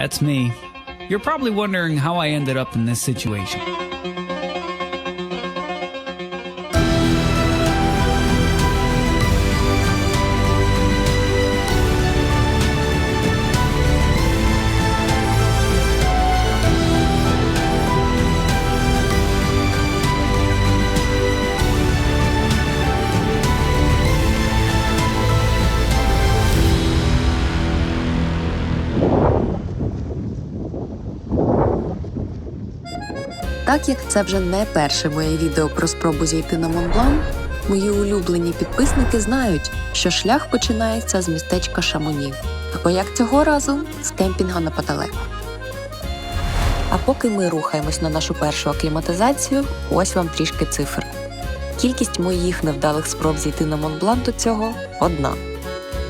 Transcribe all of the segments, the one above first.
That's me. You're probably wondering how I ended up in this situation. Так як це вже не перше моє відео про спробу зійти на Монблан, мої улюблені підписники знають, що шлях починається з містечка Шамоні, або як цього разу з кемпінга на Патале. А поки ми рухаємось на нашу першу акліматизацію, ось вам трішки цифр. Кількість моїх невдалих спроб зійти на Монблан до цього одна.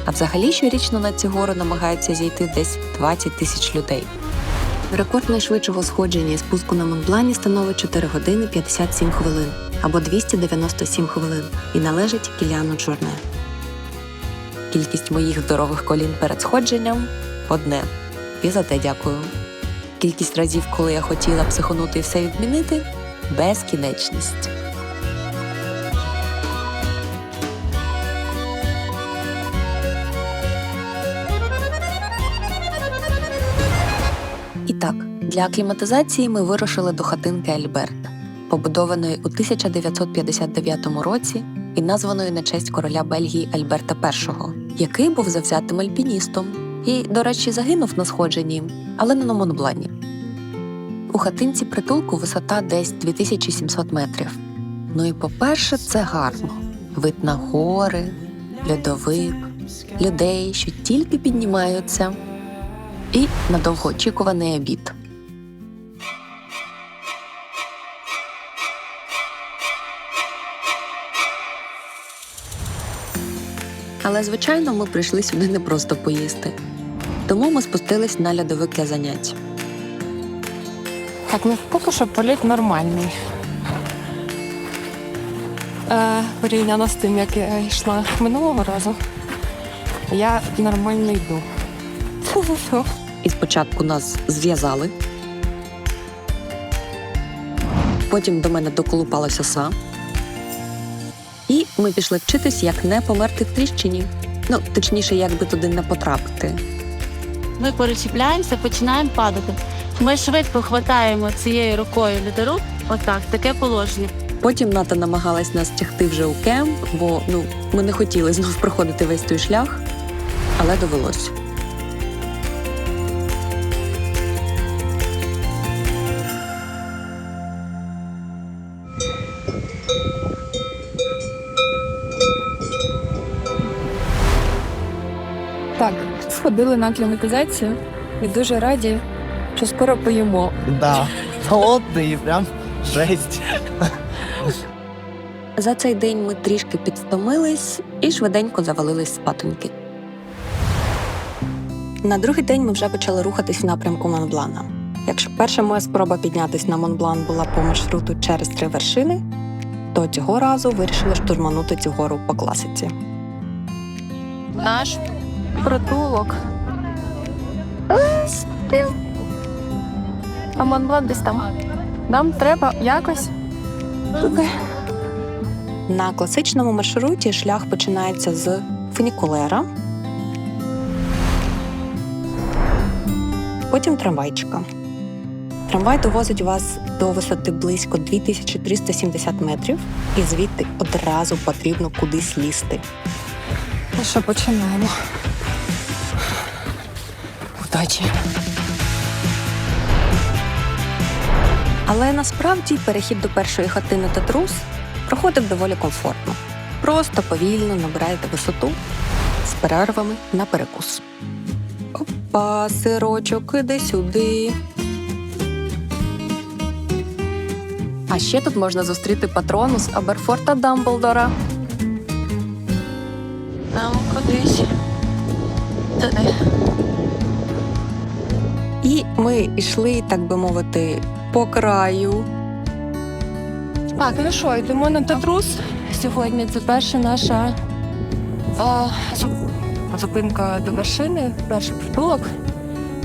А взагалі щорічно на ці гори намагаються зійти десь 20 тисяч людей. Рекорд найшвидшого сходження і спуску на Монблані становить 4 години 57 хвилин або 297 хвилин і належить Кіліану Чорне. Кількість моїх здорових колін перед сходженням одне. І за те дякую. Кількість разів, коли я хотіла психонути і все відмінити безкінечність. Для акліматизації ми вирушили до хатинки Альберт, побудованої у 1959 році і названої на честь короля Бельгії Альберта І, який був завзятим альпіністом і, до речі, загинув на сходженні, але не на Монблані. У хатинці притулку висота десь 2700 метрів. Ну і по-перше, це гарно. Вид на гори, льодовик, людей, що тільки піднімаються, і на довгоочікуваний обід. Але, звичайно, ми прийшли сюди не просто поїсти. Тому ми спустились на льодовик для занять. Так, ну поки що політ нормальний. Е, порівняно з тим, як я йшла минулого разу, я нормально йду. Фу-фу-фу. І спочатку нас зв'язали. Потім до мене доколупалася оса. Ми пішли вчитись, як не померти в тріщині. Ну, точніше, як би туди не потрапити. Ми перечіпляємося, починаємо падати. Ми швидко хватаємо цією рукою лідеру. Отак, таке положення. Потім Ната намагалась нас тягти вже у кемп, бо ну, ми не хотіли знов проходити весь той шлях, але довелось. Так, сходили на акліматизацію і дуже раді, що скоро поїмо. Да, голодний, прям жесть. За цей день ми трішки підстомились і швиденько завалились спатоньки. На другий день ми вже почали рухатись в напрямку Монблана. Якщо перша моя спроба піднятись на Монблан була по маршруту через три вершини, то цього разу вирішили штурманути цю гору по класиці. Наш притулок. А Монблан десь там. Нам треба якось. На класичному маршруті шлях починається з фунікулера, потім трамвайчика. Трамвай довозить вас до висоти близько 2370 метрів, і звідти одразу потрібно кудись лізти. Ну що, починаємо. Удачі. Але насправді перехід до першої хатини та трус проходив доволі комфортно. Просто повільно набираєте висоту з перервами на перекус. Опа, сирочок, іди сюди. А ще тут можна зустріти патронус Аберфорта Дамблдора. Там кудись. Туди. І ми йшли, так би мовити, по краю. Так, ну що, йдемо на Татрус. Сьогодні це перша наша а, зупинка до вершини, перший притулок.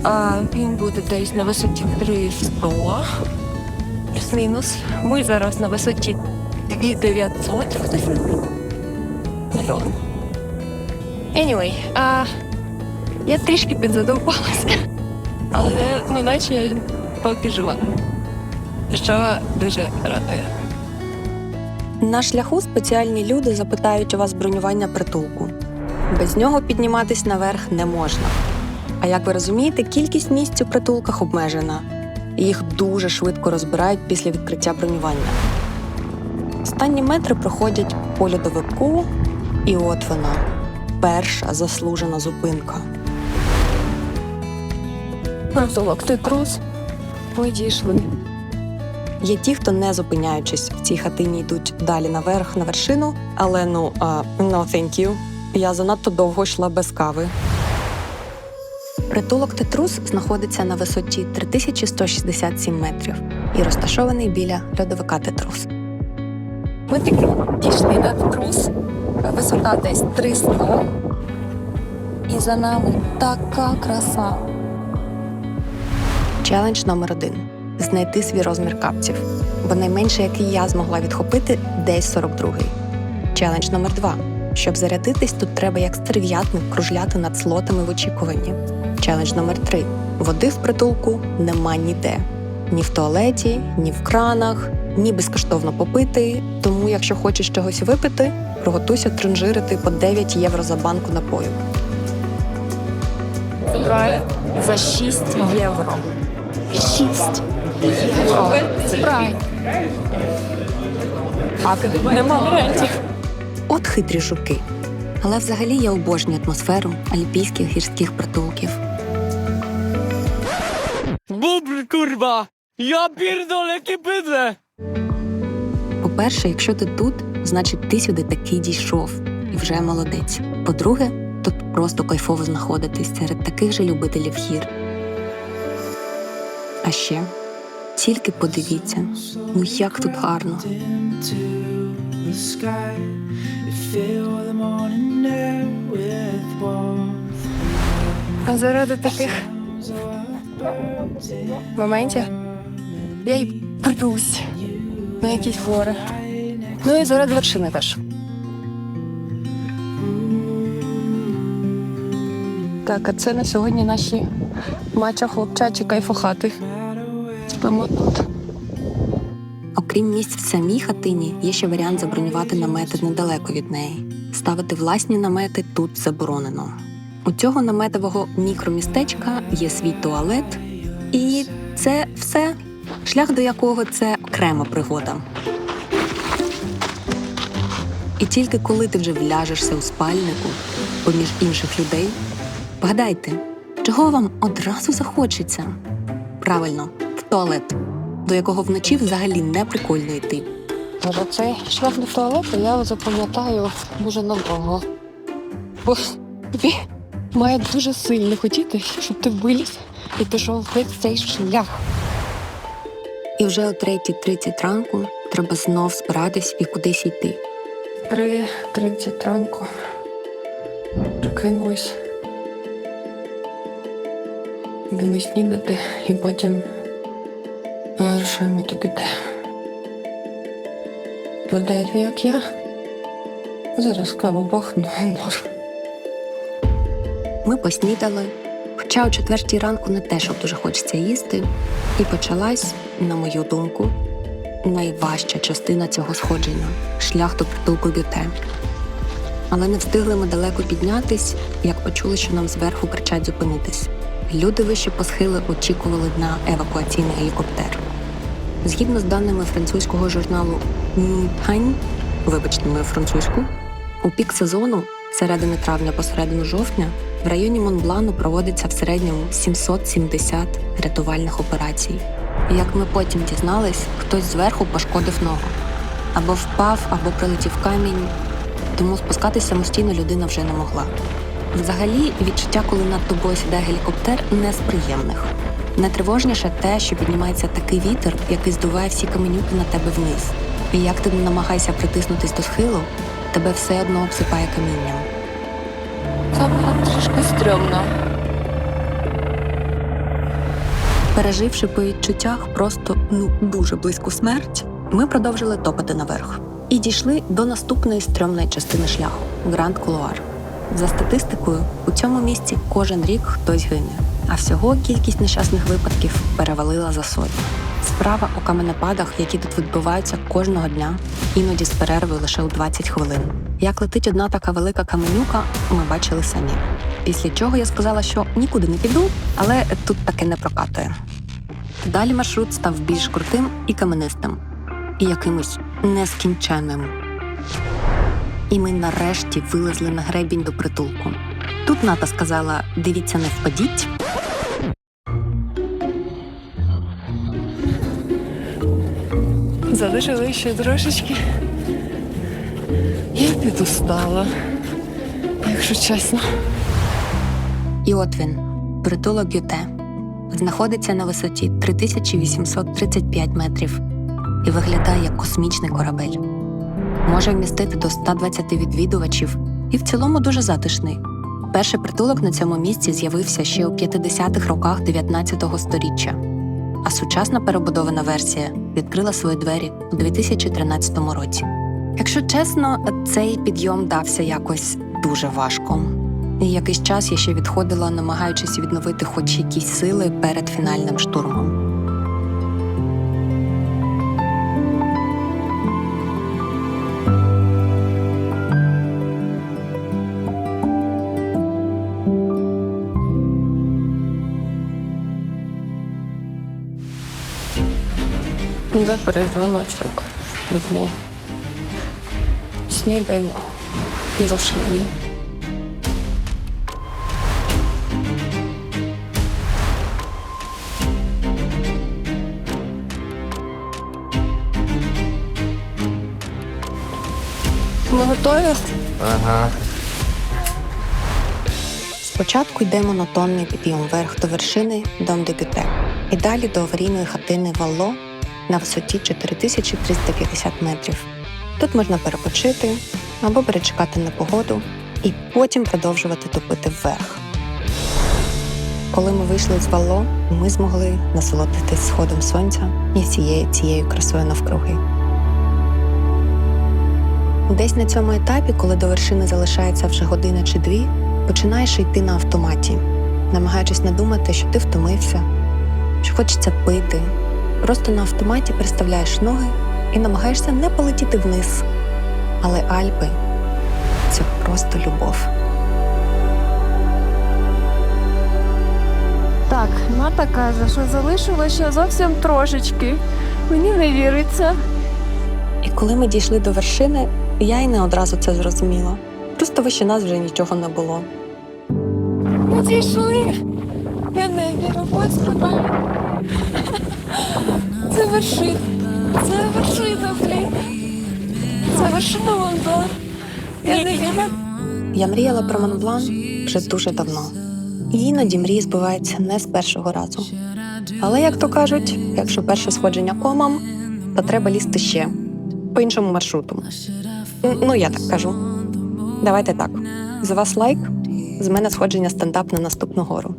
А він буде десь на висоті 300. Плюс-мінус. Ми зараз на висоті 2900. Хтось Anyway, а, я трішки підзадовбалася. Але ну наче поки жива. Що дуже радує. На шляху спеціальні люди запитають у вас бронювання притулку. Без нього підніматись наверх не можна. А як ви розумієте, кількість місць у притулках обмежена. Їх дуже швидко розбирають після відкриття бронювання. Останні метри проходять по льодовику, і от вона перша заслужена зупинка. Притулок, ти трус. Ми дійшли. Є ті, хто не зупиняючись в цій хатині йдуть далі наверх на вершину, але ну а, no thank you. Я занадто довго йшла без кави. Притулок Тетрус знаходиться на висоті 3167 метрів і розташований біля льодовика Тетрус. Ми таки дійшли на трус. Висота десь 300. І за нами така краса. Челендж номер один знайти свій розмір капців, бо найменше, який я змогла відхопити, десь 42-й. Челендж номер два. Щоб зарядитись, тут треба як стерв'ятник кружляти над слотами в очікуванні. Челендж номер три. Води в притулку нема ніде. Ні в туалеті, ні в кранах, ні безкоштовно попити. Тому, якщо хочеш чогось випити, приготуйся транжирити по 9 євро за банку напою. За 6 євро. 6 євро. Спрайт. А нема варіантів. От хитрі жуки. Але взагалі я обожнюю атмосферу альпійських гірських притулків. Bubr, kurwa! Ja pierdolę, jakie! По-перше, якщо ти тут, значить ти сюди таки дійшов і вже молодець. По-друге, тут просто кайфово знаходитись серед таких же любителів гір. А ще тільки подивіться, ну як тут гарно. А заради таких моментів я й припрусь на якісь гори. Ну і заради вершини теж. Так, а це на сьогодні наші мача хлопчачі кайфохати. Спимо тут. Окрім місць в самій хатині, є ще варіант забронювати намети недалеко від неї. Ставити власні намети тут заборонено. У цього наметового мікромістечка є свій туалет, і це все, шлях до якого це окрема пригода. І тільки коли ти вже вляжешся у спальнику поміж інших людей, вгадайте, чого вам одразу захочеться? Правильно, в туалет, до якого вночі взагалі не прикольно йти. Може, цей шлях до туалету я запам'ятаю дуже надовго. Бо тобі має дуже сильно хотіти, щоб ти виліз і пішов весь цей шлях. І вже о 3.30 ранку треба знов збиратись і кудись йти. 3.30 ранку. Прикинулась. Будемо снідати і потім вирішуємо туди де. Ведете, як я. Зараз каву бахну можу. Ми поснідали, хоча о четвертій ранку не те, щоб дуже хочеться їсти, і почалась, на мою думку, найважча частина цього сходження шлях до притулку Бюте. Але не встигли ми далеко піднятись, як почули, що нам зверху кричать зупинитись. Люди вище по схили очікували на евакуаційний гелікоптер. Згідно з даними французького журналу Ньюхань, вибачте мою французьку, у пік сезону, середини травня по середину жовтня, в районі Монблану проводиться в середньому 770 рятувальних операцій. Як ми потім дізнались, хтось зверху пошкодив ногу. Або впав, або прилетів камінь, тому спускатись самостійно людина вже не могла. Взагалі, відчуття, коли над тобою сідає гелікоптер, не з приємних. Найтривожніше те, що піднімається такий вітер, який здуває всі каменюки на тебе вниз. І як ти не намагайся притиснутись до схилу, тебе все одно обсипає камінням. Це було трішки стрьомно. Переживши по відчуттях просто ну дуже близьку смерть, ми продовжили топати наверх і дійшли до наступної стрьомної частини шляху Гранд Кулуар. За статистикою, у цьому місці кожен рік хтось гине, а всього кількість нещасних випадків перевалила за сотню. Справа у каменепадах, які тут відбуваються кожного дня, іноді з перервою лише у 20 хвилин. Як летить одна така велика каменюка, ми бачили самі. Після чого я сказала, що нікуди не піду, але тут таки не прокатує. Далі маршрут став більш крутим і каменистим, і якимось нескінченним. І ми нарешті вилезли на гребінь до притулку. Тут Ната сказала: дивіться, не впадіть. Залишили ще трошечки. Я підустала, якщо чесно. І от він, притулок Гюте, знаходиться на висоті 3835 метрів і виглядає як космічний корабель. Може вмістити до 120 відвідувачів і в цілому дуже затишний. Перший притулок на цьому місці з'явився ще у 50-х роках 19 століття, а сучасна перебудована версія відкрила свої двері у 2013 році. Якщо чесно, цей підйом дався якось дуже важко. І якийсь час я ще відходила, намагаючись відновити хоч якісь сили перед фінальним штурмом. Добрий дзвоночок. Люблю. Снідаємо і рушили. Ми готові? Спочатку йде монотонний підйом вверх до вершини Дом де Гюте, і далі до аварійної хатини Валло на висоті 4350 метрів. Тут можна перепочити або перечекати на погоду і потім продовжувати топити вверх. Коли ми вийшли з Валло, ми змогли насолодитись сходом сонця і всією цією красою навкруги. Десь на цьому етапі, коли до вершини залишається вже година чи дві, починаєш йти на автоматі, намагаючись не думати, що ти втомився, що хочеться пити. Просто на автоматі приставляєш ноги і намагаєшся не полетіти вниз. Але Альпи це просто любов. Так, Ната каже, що залишилося ще зовсім трошечки. Мені не віриться. І коли ми дійшли до вершини, я й не одразу це зрозуміла. Просто вище нас вже нічого не було. Ми дійшли. Я не вірю, Господи. Вершина. Це вершина, блін. Це вершина Монблан. Я не вірю. Я мріяла про Монблан вже дуже давно. І іноді мрії збиваються не з першого разу. Але, як то кажуть, якщо перше сходження комом, то треба лізти ще по іншому маршруту. Ну, я так кажу. Давайте так. З вас лайк, з мене сходження стендап на наступну гору.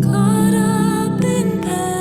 Caught been perfect.